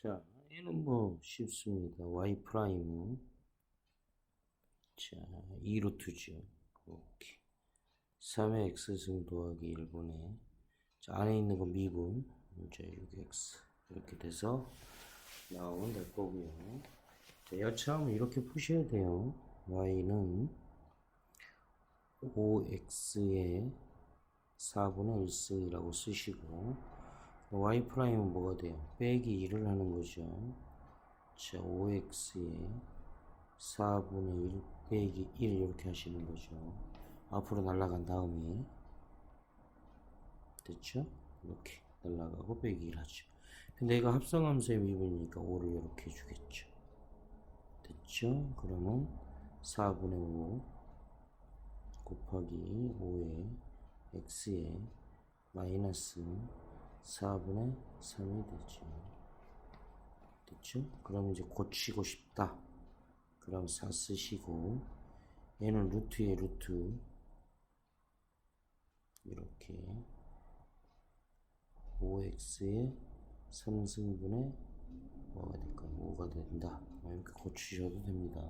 자, 얘는 뭐 쉽습니다. y 프라임. 자, 2루트죠. 이렇게. 3의 x승 더하기 1분의 자, 안에 있는 건 미분. 자, 6x. 이렇게 돼서 나오면 될 거고요. 자, 여차하면 이렇게 푸셔야 돼요. y는 5x의 4분의 1승이라고 쓰시고 y 프라임은 뭐가 돼요? 빼기 1을 하는 거죠. 자, 5x에 4분의 1 빼기 1 이렇게 하시는 거죠. 앞으로 날아간 다음에 됐죠? 이렇게 날아가고 빼기 1 하죠. 근데 얘가 합성함수의 미분이니까 5를 이렇게 해주겠죠. 됐죠? 그러면 4분의 5 곱하기 5에 x에 마이너스 4분의 3이 되죠. 됐죠? 그럼 이제 고치고 싶다. 그럼 4 쓰시고 얘는 루트에 루트 이렇게 5x의 3승분의 뭐가 될까요? 5가 된다. 이렇게 고치셔도 됩니다.